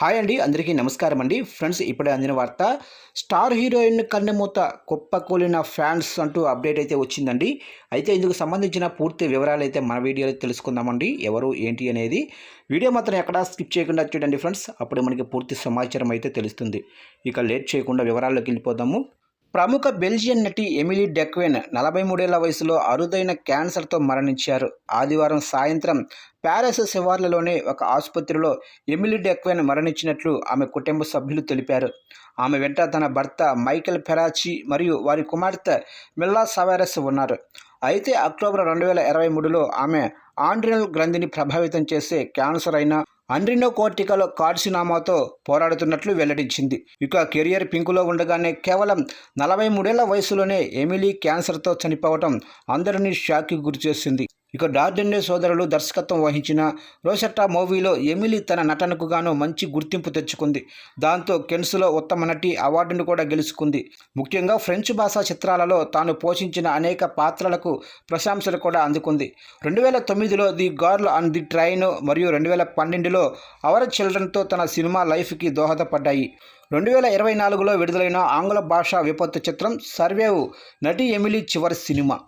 Hi అండి అందరికీ నమస్కారం అండి. ఫ్రెండ్స్ ఇప్పుడే అందిన వార్త స్టార్ హీరోయిన్ కన్నెమూత కుప్పకూలిన ఫ్యాన్స్ అంటూ అప్డేట్ అయితే వచ్చిందండి. అయితే ఇందుకు సంబంధించిన పూర్తి వివరాలు అయితే మన వీడియోలో తెలుసుకుందామండి. ఎవరు ఏంటి అనేది వీడియో మాత్రం ఎక్కడా స్కిప్ చేయకుండా చూడండి ఫ్రెండ్స్. అప్పుడు మనకి పూర్తి సమాచారం అయితే తెలుస్తుంది. ఇక లేట్ చేయకుండా వివరాల్లోకి వెళ్ళిపోదాము. ప్రముఖ బెల్జియన్ నటి ఎమిలీ డెక్వెన్ నలభై మూడేళ్ళ వయసులో అరుదైన క్యాన్సర్తో మరణించారు. ఆదివారం సాయంత్రం ప్యారిస్ శివార్లలోని ఒక ఆసుపత్రిలో ఎమిలీ డెక్వెన్ మరణించినట్లు ఆమె కుటుంబ సభ్యులు తెలిపారు. ఆమె వెంట తన భర్త మైకెల్ ఫెరాచి మరియు వారి కుమార్తె మిల్లా సవారెస్ ఉన్నారు. అయితే అక్టోబర్ రెండు వేల ఇరవై మూడులో ఆమె ఆండ్రినల్ గ్రంథిని ప్రభావితం చేసే క్యాన్సర్ అయిన అండ్రినోకోర్టికల్ కార్సినామాతో పోరాడుతున్నట్లు వెల్లడించింది. ఇక కెరియర్ పింకులో ఉండగానే కేవలం నలభై మూడేళ్ళ వయసులోనే ఎమిలీ క్యాన్సర్తో చనిపోవటం అందరినీ షాక్కి గురిచేసింది. ఇక డార్డెన్నే సోదరులు దర్శకత్వం వహించిన రోసెట్టా మూవీలో ఎమిలీ తన నటనకు గాను మంచి గుర్తింపు తెచ్చుకుంది. దాంతో కెన్స్లో ఉత్తమ నటి అవార్డును కూడా గెలుచుకుంది. ముఖ్యంగా ఫ్రెంచ్ భాషా చిత్రాలలో తాను పోషించిన అనేక పాత్రలకు ప్రశంసలు కూడా అందుకుంది. రెండు వేల తొమ్మిదిలో the girl on the train మరియు రెండు వేల పన్నెండులో అవర్ చిల్డ్రన్తో తన సినిమా లైఫ్కి దోహదపడ్డాయి. రెండు వేల ఇరవై నాలుగులో విడుదలైన ఆంగ్ల భాషా విపత్తు చిత్రం సర్వేవు నటి ఎమిలీ చివరి సినిమా.